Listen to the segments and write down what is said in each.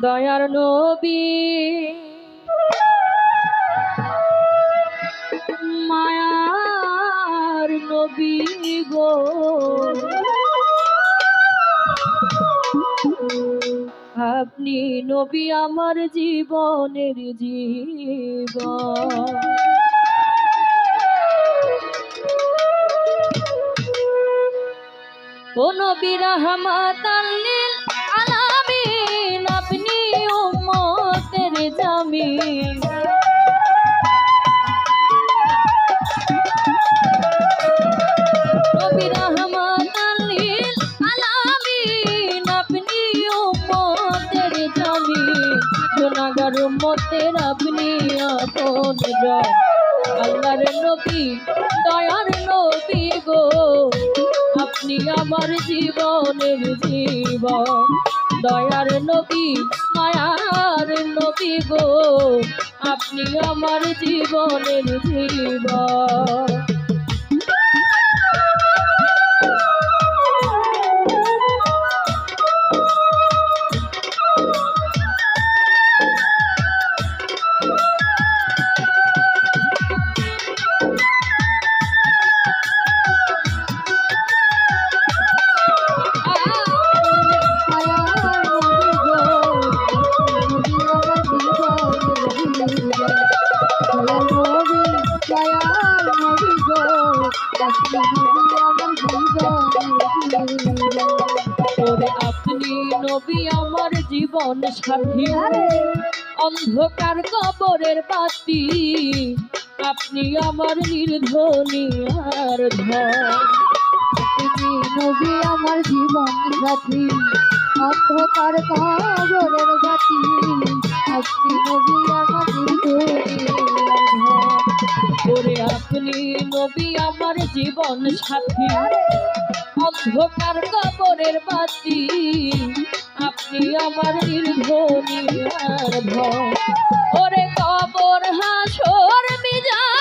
দয়ার নবী। মায়ার নবী গো। আপনি নবী আমার জীবনের জীবন। ও নবী রহমাতাল্লিল রহমাতাল্লিল আলামিন আপনি আপনি আল্লাহর নবী দয়ার নবী গো আপনি আমার জীবনের জীবন দয়ার নবী মায়ার নবী গো আপনি আমার জীবনের জীবন। আপনি নবী আমার জীবন সাথী। অন্ধকার কবরের পাতি আপনি আমার নির্ধনী আর ধর নবী আমার জীবন সাথী। অন্ধকার কবরের বাতি আপনি নবী আমার ওরে আপনি নবী, আমার জীবন সাথী। অন্ধকার কবরের বাতি, আপনি আমার নির্ধনী আর ওরে কবর হাসর মিজানে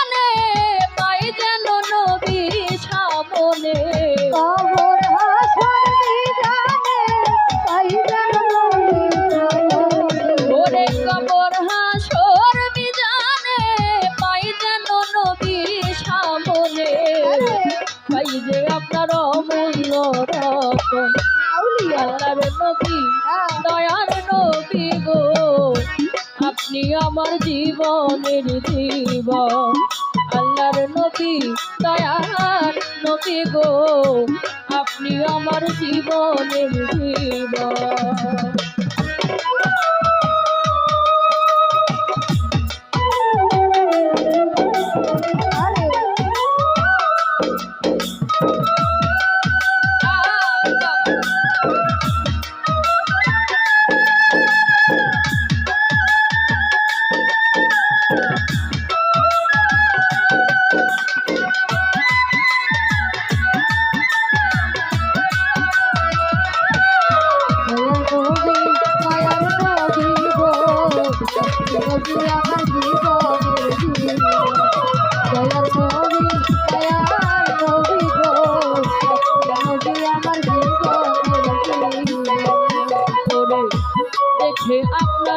আপনি আমার জীবনের জীবন। আল্লাহর নবী দয়ার নবী গো। আপনি আমার জীবনের জীবন।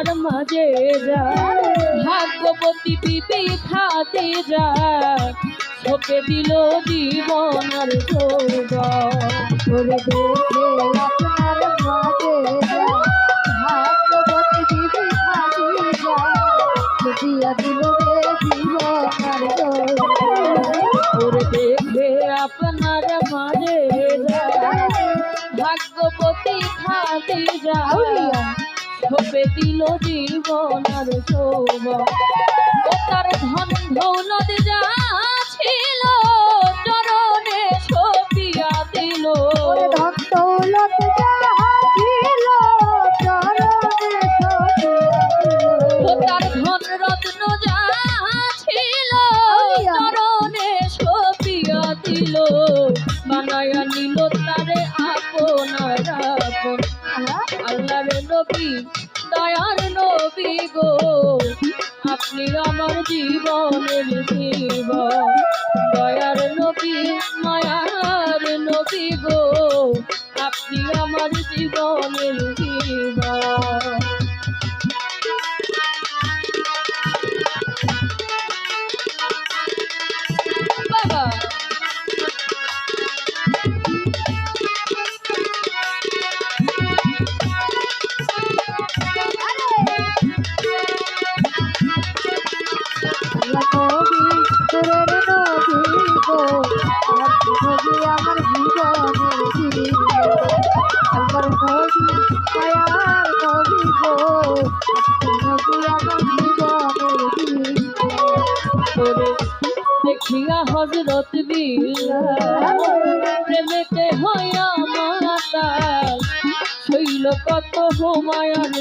আপনার মাঝে যায় ভাগ্যবতী পিপি খাতে যায় ছোপে দিল জীবন আর। করে দেখে আপনার মাঝে দিল জীবন আর যৌবন। তার ধন দৌলত যা আপনি আমার জীবনের জীব দয়ার নবী মায়ার নবী গো। দেখিয়া হজরত প্রেমেতে হইয়া মাতা শৈল কত হোমায়ার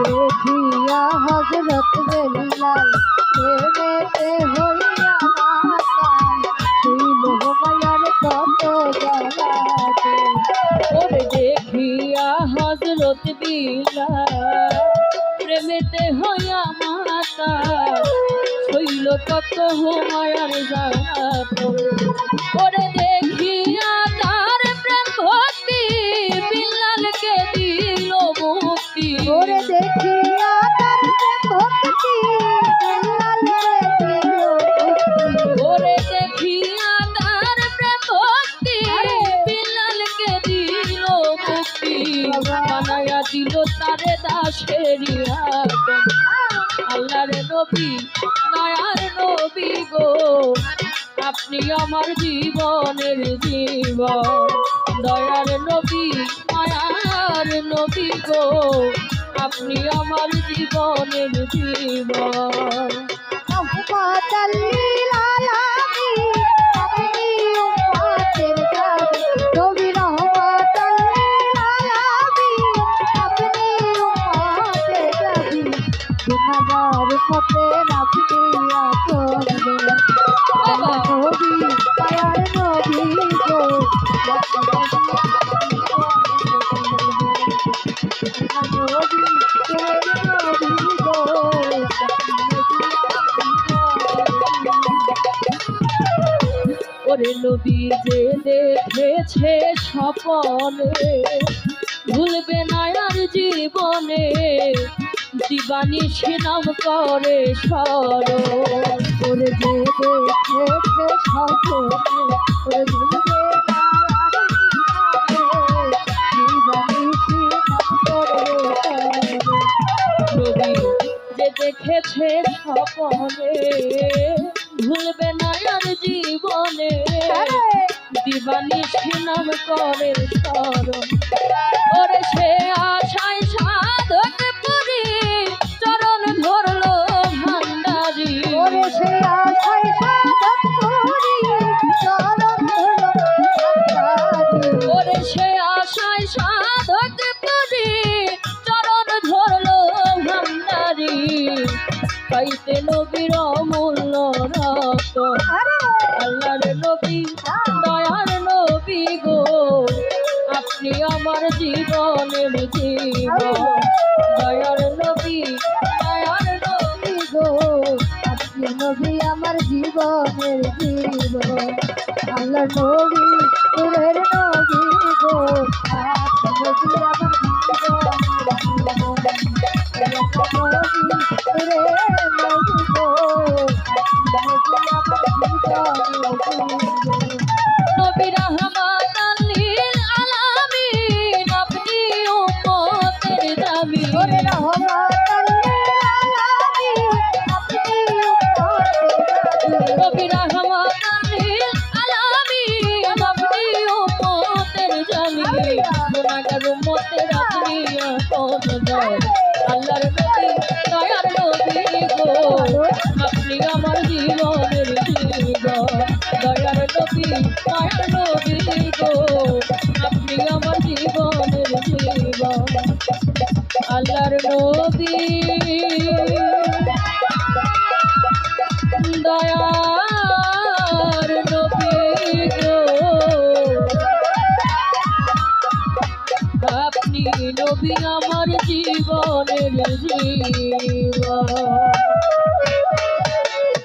দেখিয়া হজরত বেলাল প্রেমেতে হইয়া কত হুমায়ুন জালাত ওরে দেখিয়া তার প্রেম ভক্তি বিল্লালকে দিল মুক্তি। ওরে দেখিয়া তার ভক্তি বেলালকে দিল মুক্তি ওরে দেখিয়া তার প্রেম ভক্তি বিল্লালকে দিল মুক্তি। বানায়া দিল তারে দাসেরিয়া আল্লাহর নবী নয়ার নবী গো। আপনি আমার জীবনের জীবন, দয়ার নবী, মায়ার নবী গো। আপনি আমার জীবনের জীবন। গুনাহগার পথে আপনি আপন আমার ওরে নবী যে দেখেছে স্বপনে ভুলবে না আর জীবনে। দিবানিশি নাম করে নাম করে নবী দেখেছে স্বপনে ভুলবে না আর জীবনে দিবানিশি নাম করে স্মরণ। পাইতে নবীর অমূল্য রক্ত। আল্লাহর নবী দয়ার নবী গো। আপনি আমার জীবনের জীবন দয়ার নবী দয়ার নবী গো। আপনি নবী আমার জীবনের জীবন আল্লাহ নবী নবী গো। আপনি নবী আমার উম্মতের আপনি আপন দয়াল আল্লাহর নবী দয়ার নবী গো। আপনি আমার জীবনের দয়ার গো। আল্লাহর নবী নবী আমার জীবনের জীবন।